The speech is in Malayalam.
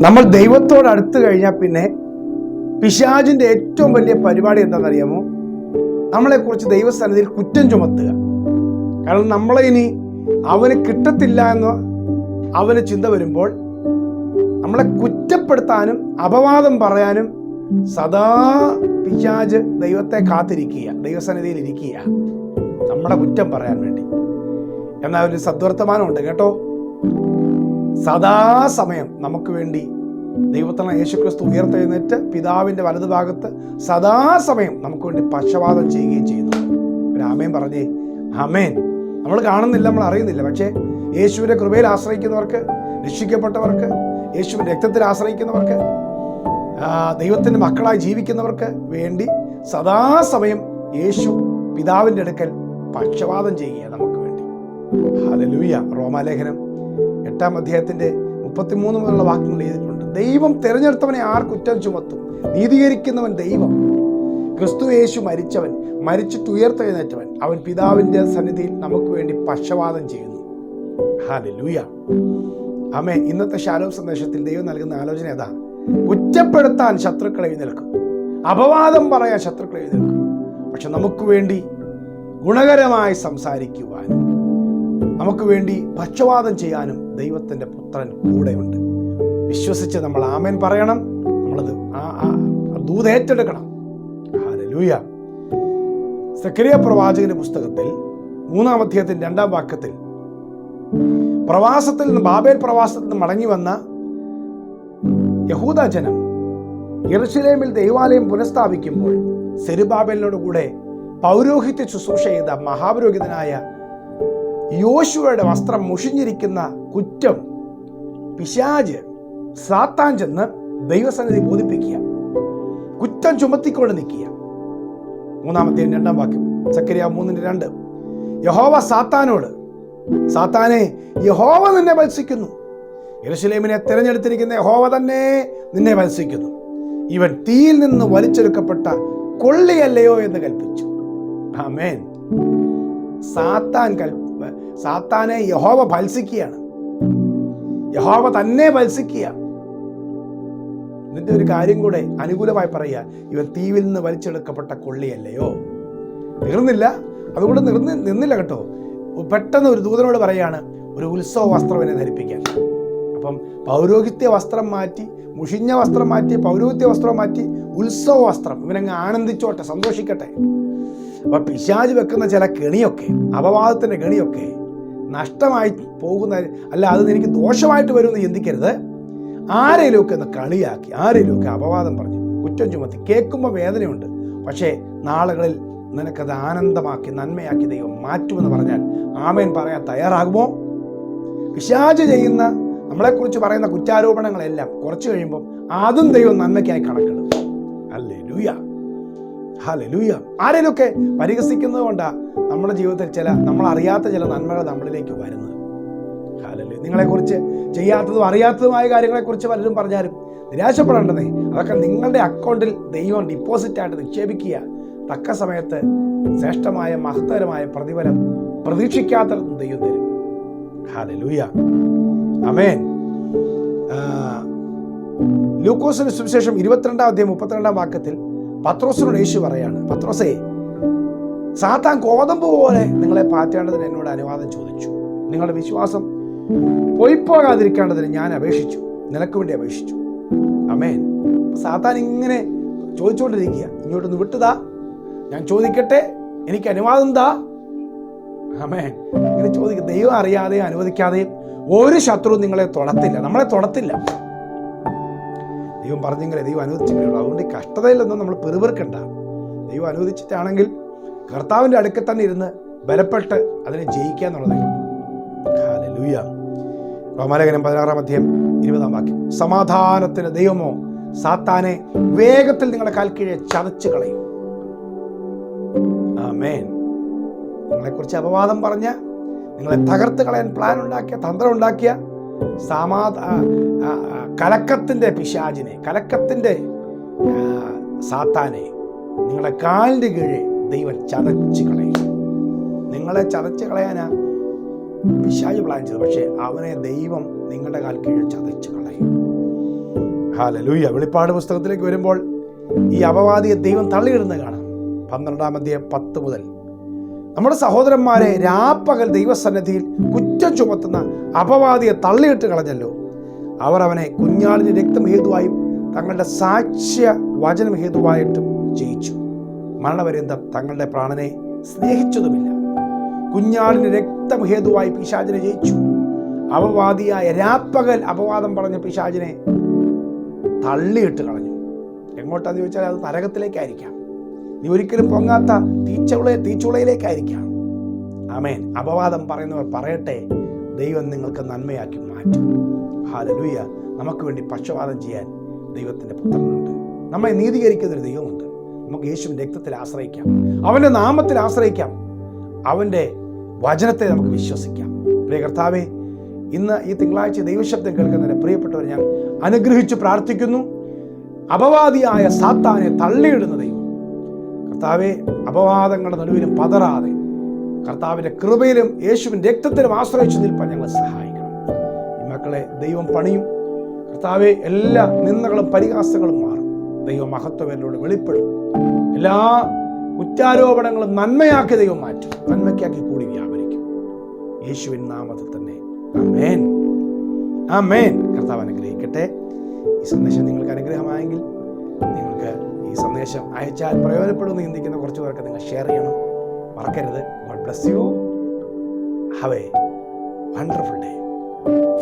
നമ്മൾ ദൈവത്തോട് അടുത്ത് കഴിഞ്ഞാൽ പിന്നെ പിശാജിന്റെ ഏറ്റവും വലിയ പരിപാടി എന്താണെന്നറിയാമോ? നമ്മളെക്കുറിച്ച് ദൈവസ്ഥാനത്തിൽ കുറ്റം ചുമത്തുക. കാരണം നമ്മളെ ഇനി അവന് കിട്ടത്തില്ല എന്ന് അവന് ചിന്ത വരുമ്പോൾ നമ്മളെ കുറ്റപ്പെടുത്താനും അപവാദം പറയാനും സദാ പിശാജ് ദൈവത്തെ കാത്തിരിക്കുക ദൈവസന്നിധിയിൽ ഇരിക്കുക. നമ്മുടെ കുറ്റം പറയാൻ വേണ്ടി. എന്നാൽ ഒരു സദ്വർത്തമാനമുണ്ട് കേട്ടോ. സദാസമയം നമുക്ക് വേണ്ടി ദൈവത്തണ യേശുക്രിസ്തു ഉയർത്തെഴുന്നേറ്റ് പിതാവിന്റെ വലതുഭാഗത്ത് സദാസമയം നമുക്ക് വേണ്ടി പക്ഷപാതം ചെയ്യുകയും ചെയ്യുന്നു. ഒരു ആമേൻ പറഞ്ഞേ. ആമേൻ. നമ്മൾ കാണുന്നില്ല നമ്മൾ അറിയുന്നില്ല. പക്ഷേ യേശുവിന്റെ കൃപയിൽ ആശ്രയിക്കുന്നവർക്ക് രക്ഷിക്കപ്പെട്ടവർക്ക് യേശുവിന്റെ രക്തത്തിൽ ആശ്രയിക്കുന്നവർക്ക് ദൈവത്തിന്റെ മക്കളായി ജീവിക്കുന്നവർക്ക് വേണ്ടി സദാസമയം യേശു പിതാവിന്റെ അടുക്കൽ പക്ഷപാതം ചെയ്യുക നമുക്ക് വേണ്ടി. ഹലലൂയ റോമാലേഖനം എട്ടാം അധ്യായത്തിന്റെ മുപ്പത്തിമൂന്ന് മുതലുള്ള വാക്യങ്ങൾ എഴുതിയിട്ടുണ്ട്. ദൈവം തിരഞ്ഞെടുത്തവനെ ആർ കുറ്റം ചുമത്തും? നീതീകരിക്കുന്നവൻ ദൈവം. ക്രിസ്തു യേശു മരിച്ചവൻ മരിച്ചിട്ട് ഉയർത്തെഴുന്നേറ്റവൻ. അവൻ പിതാവിന്റെ സന്നിധിയിൽ നമുക്ക് വേണ്ടി പക്ഷപാതം ചെയ്യുന്നു. ഹാലൂയ അമ്മേ ഇന്നത്തെ ശാലോ സന്ദേശത്തിൽ ദൈവം നൽകുന്ന ആലോചന ഏതാ കുറ്റപ്പെടുത്താൻ ശത്രുക്കൾ എഴുന്നേൽക്കും. അപവാദം പറയാൻ ശത്രുക്കൾ എഴുന്നേൽക്കും. പക്ഷെ നമുക്ക് വേണ്ടി ഗുണകരമായി സംസാരിക്കുവാനും നമുക്ക് വേണ്ടി പക്ഷവാദം ചെയ്യാനും ദൈവത്തിന്റെ പുത്രൻ കൂടെയുണ്ട്. വിശ്വസിച്ച് നമ്മൾ ആമേൻ പറയണം. നമ്മളത് ദൂത് ഏറ്റെടുക്കണം. ഹല്ലേലൂയ. സക്രിയ പ്രവാചകന്റെ പുസ്തകത്തിൽ മൂന്നാം അധ്യായത്തിന്റെ രണ്ടാം വാക്യത്തിൽ പ്രവാസത്തിൽ നിന്ന് ബാബേൽ പ്രവാസത്തിൽ നിന്ന് മടങ്ങി വന്ന യഹൂദ ജനം യെറുശലേമിൽ ദൈവാലയം പുനഃസ്ഥാപിക്കുമ്പോൾ സെരുബാബേലിനോട് കൂടെ പൗരോഹിത്യ ശുശ്രൂഷ ചെയ്ത മഹാപുരോഹിതനായ യോശുവയുടെ വസ്ത്രം മുഷിഞ്ഞിരിക്കുന്ന കുറ്റം പിശാജ് സാത്താൻ ചെന്ന് ദൈവസന്നിധി ബോധിപ്പിക്കുക. കുറ്റം ചുമത്തിക്കൊണ്ട് നിൽക്കുക. മൂന്നാമത്തെ രണ്ടാം വാക്യം. സക്കരിയ മൂന്നിന്റെ രണ്ട്. യഹോവ സാത്താനോട് സാത്താനെ യഹോവ നിന്നെ മത്സിക്കുന്നു യരുഷലേമിനെ തിരഞ്ഞെടുത്തിരിക്കുന്ന യഹോവ തന്നെ നിന്നെ മത്സിക്കുന്നു ഇവൻ തീയിൽ നിന്ന് വലിച്ചെടുക്കപ്പെട്ട കൊള്ളിയല്ലയോ എന്ന് കൽപ്പിച്ചു. ആമേൻ. സാത്താൻ കൽ സാത്താനെ യഹോവ ഭത്സിക്കുകയാണ്. യഹോവ തന്നെ ഭത്സിക്കുക എന്നിട്ട് ഒരു കാര്യം കൂടെ അനുകൂലമായി പറയുക. ഇവൻ തീവിൽ നിന്ന് വലിച്ചെടുക്കപ്പെട്ട കൊള്ളിയല്ലയോ? നിർന്നില്ല അതുകൊണ്ട് നിർന്ന് നിന്നില്ല കേട്ടോ. പെട്ടെന്ന് ഒരു ദൂതനോട് പറയാണ് ഒരു ഉത്സവ വസ്ത്രം എന്നെ ധരിപ്പിക്കാൻ. അപ്പം പൗരോഹിത്യ വസ്ത്രം മാറ്റി മുഷിഞ്ഞ വസ്ത്രം മാറ്റി പൗരോഹിത്യ വസ്ത്രം മാറ്റി ഉത്സവ വസ്ത്രം ഇവനങ്ങ് ആനന്ദിച്ചോട്ടെ സന്തോഷിക്കട്ടെ. അപ്പൊ പിശാജ് വെക്കുന്ന ചില കെണിയൊക്കെ അപവാദത്തിന്റെ കെണിയൊക്കെ നഷ്ടമായി പോകുന്ന അല്ല അത് എനിക്ക് ദോഷമായിട്ട് വരുമെന്ന് ചിന്തിക്കരുത്. ആരെങ്കിലുമൊക്കെ ഒന്ന് കളിയാക്കി ആരെങ്കിലുമൊക്കെ അപവാദം പറഞ്ഞു കുറ്റം ചുമത്തി കേൾക്കുമ്പോൾ വേദനയുണ്ട്. പക്ഷേ നാളുകളിൽ നിനക്കത് ആനന്ദമാക്കി നന്മയാക്കി ദൈവം മാറ്റുമെന്ന് പറഞ്ഞാൽ ആമേൻ പറയാൻ തയ്യാറാകുമോ? പിശാജ് ചെയ്യുന്ന നമ്മളെക്കുറിച്ച് പറയുന്ന കുറ്റാരോപണങ്ങളെല്ലാം കുറച്ച് കഴിയുമ്പോൾ അതും ദൈവം നന്മയ്ക്കായി കണക്കിടും. അല്ലേ ലൂയ ഹലേ ലൂയ ആരെങ്കിലുമൊക്കെ പരിഹസിക്കുന്നത് കൊണ്ടാ നമ്മുടെ ജീവിതത്തിൽ ചില നമ്മൾ അറിയാത്ത ചില നന്മകൾ നമ്മളിലേക്ക് വരുന്നത്. ഹാലല്ലേ നിങ്ങളെക്കുറിച്ച് ചെയ്യാത്തതും അറിയാത്തതുമായ കാര്യങ്ങളെക്കുറിച്ച് പലരും പറഞ്ഞാലും നിരാശപ്പെടേണ്ടതേ. അതൊക്കെ നിങ്ങളുടെ അക്കൗണ്ടിൽ ദൈവം ഡിപ്പോസിറ്റ് ആയിട്ട് നിക്ഷേപിക്കുക. തക്ക സമയത്ത് ശ്രേഷ്ഠമായ മഹത്തരമായ പ്രതിഫലം പ്രതീക്ഷിക്കാത്ത ദൈവം തരും. ഹലലൂയ അമേൻ ലൂക്കോസിന് സുവിശേഷം ഇരുപത്തിരണ്ടാം അധ്യായം മുപ്പത്തിരണ്ടാം വാക്യത്തിൽ പത്രോസിനോട് യേശു പറയാണ് പത്രോസേ സാത്താൻ കോതമ്പ് പോലെ നിങ്ങളെ പാറ്റേണ്ടതിന് എന്നോട് അനുവാദം ചോദിച്ചു. നിങ്ങളുടെ വിശ്വാസം പോയിപ്പോകാതിരിക്കേണ്ടതിന് ഞാൻ അപേക്ഷിച്ചു. നിനക്ക് വേണ്ടി അപേക്ഷിച്ചു. അമേൻ സാത്താൻ ഇങ്ങനെ ചോദിച്ചുകൊണ്ടിരിക്കുക. ഇങ്ങോട്ടൊന്ന് വിട്ടുതാ ഞാൻ ചോദിക്കട്ടെ? എനിക്ക് അനുവാദം താ. അമേൻ ഇങ്ങനെ ചോദിക്കുക. ദൈവം അറിയാതെ അനുവദിക്കാതെയും ഒരു ശത്രു നിങ്ങളെ തൊടത്തില്ല. നമ്മളെ തൊടത്തില്ല. ദൈവം പറഞ്ഞെങ്കിലേ ദൈവം അനുവദിച്ചിട്ടുള്ളൂ അതുകൊണ്ട് ഈ കഷ്ടതയിലൊന്നും നമ്മൾ പെറുപെറുക്കണ്ട. ദൈവം അനുവദിച്ചിട്ടാണെങ്കിൽ കർത്താവിന്റെ അടുക്കൽ തന്നെ ഇരുന്ന് ബലപ്പെട്ട് അതിനെ ജയിക്കുക എന്നുള്ളതേ ലൂയ റോമാലേഖനം പതിനാറാം അധ്യയം ഇരുപതാം വാക്യം. സമാധാനത്തിന് ദൈവമോ സാത്താനെ വേഗത്തിൽ നിങ്ങളുടെ കാൽക്കീഴെ ചതച്ചു കളയും. ആമേൻ. നിങ്ങളെക്കുറിച്ച് അപവാദം പറഞ്ഞ നിങ്ങളെ തകർത്ത് കളയാൻ പ്ലാൻ ഉണ്ടാക്കിയ തന്ത്രം ഉണ്ടാക്കിയ സമാധ കലക്കത്തിന്റെ പിശാചിനെ കലക്കത്തിന്റെ സാത്താനെ നിങ്ങളുടെ കാലിന്റെ കീഴെ ദൈവം ചതച്ച് കളയും നിങ്ങളെ ചതച്ച് കളയാനാ പിശാജ് പ്ലാൻ ചെയ്തു പക്ഷേ അവനെ ദൈവം നിങ്ങളുടെ കാൽ കീഴിൽ ചതച്ച് കളയും ഹാലലൂയ വെളിപ്പാട് പുസ്തകത്തിലേക്ക് വരുമ്പോൾ ഈ അപവാദിയെ ദൈവം തള്ളിയിടുന്നത് കാണാം. പന്ത്രണ്ടാം അധ്യായം പത്ത് മുതൽ. നമ്മുടെ സഹോദരന്മാരെ രാപ്പകൽ ദൈവസന്നിധിയിൽ കുറ്റം ചുമത്തുന്ന അപവാദിയെ തള്ളിയിട്ട് കളഞ്ഞല്ലോ. അവർ അവനെ കുഞ്ഞാളിന് രക്തം ഹേതുവായും തങ്ങളുടെ സാക്ഷ്യ വചനം ഹേതുവായിട്ടും ജയിച്ചു. മരണപര്യന്തം തങ്ങളുടെ പ്രാണനെ സ്നേഹിച്ചതുമില്ല. കുഞ്ഞാളിന് രക്തം ഹേതുവായി പിശാചിനെ ജയിച്ചു. അപവാദിയായ രാപ്പകൽ അപവാദം പറഞ്ഞ പിശാചിനെ തള്ളിയിട്ട് കളഞ്ഞു. എങ്ങോട്ടാന്ന് ചോദിച്ചാൽ അത് നരകത്തിലേക്കായിരിക്കാം. നീ ഒരിക്കലും പൊങ്ങാത്ത തീച്ചുള തീച്ചുളയിലേക്കായിരിക്കാം ആമേൻ. അപവാദം പറയുന്നവർ പറയട്ടെ ദൈവം നിങ്ങൾക്ക് നന്മയാക്കി മാറ്റും. ഹാലലൂയ. നമുക്ക് വേണ്ടി പക്ഷപാതം ചെയ്യാൻ ദൈവത്തിന്റെ പുത്രനുണ്ട്. നമ്മെ നീതീകരിക്കുന്ന ഒരു ദൈവമുണ്ട്. നമുക്ക് യേശുവിന്റെ രക്തത്തിൽ ആശ്രയിക്കാം. അവന്റെ നാമത്തിൽ ആശ്രയിക്കാം. അവന്റെ വചനത്തെ നമുക്ക് വിശ്വസിക്കാം. പ്രിയ കർത്താവേ ഇന്ന് ഈ തിങ്കളാഴ്ച ദൈവശബ്ദം കേൾക്കുന്നതിന് പ്രിയപ്പെട്ടവർ ഞാൻ അനുഗ്രഹിച്ച് പ്രാർത്ഥിക്കുന്നു. അപവാദിയായ സാത്താനെ തള്ളിയിടുന്ന ദൈവം. കർത്താവെ അപവാദങ്ങളുടെ നടുവിലും പതറാതെ കർത്താവിന്റെ കൃപയിലും യേശുവിന്റെ രക്തത്തിലും ആശ്രയിച്ചു നിൽപ്പാൻ ഞങ്ങളെ സഹായിക്കണം ഈ മക്കളെ ദൈവം പണിയും. കർത്താവെ എല്ലാ നിന്ദകളും പരിഹാസങ്ങളും മാറും. ദൈവ ദൈവം എന്നോട് വെളിപ്പെടും. എല്ലാ കുറ്റാരോപണങ്ങളും നന്മയാക്കി ദൈവം മാറ്റും. നന്മയ്ക്കാക്കി കൂടി വ്യാപരിക്കും. യേശുവിൻ നാമത്തിൽ തന്നെ. അമേൻ അമേൻ കർത്താവ് അനുഗ്രഹിക്കട്ടെ. ഈ സന്ദേശം നിങ്ങൾക്ക് അനുഗ്രഹമായെങ്കിൽ നിങ്ങൾക്ക് ഈ സന്ദേശം അയച്ചാൽ പ്രയോജനപ്പെടുമെന്ന് ചിന്തിക്കുന്ന കുറച്ച് പേർക്ക് നിങ്ങൾ ഷെയർ ചെയ്യണം. മറക്കരുത്. God bless you have a wonderful day Música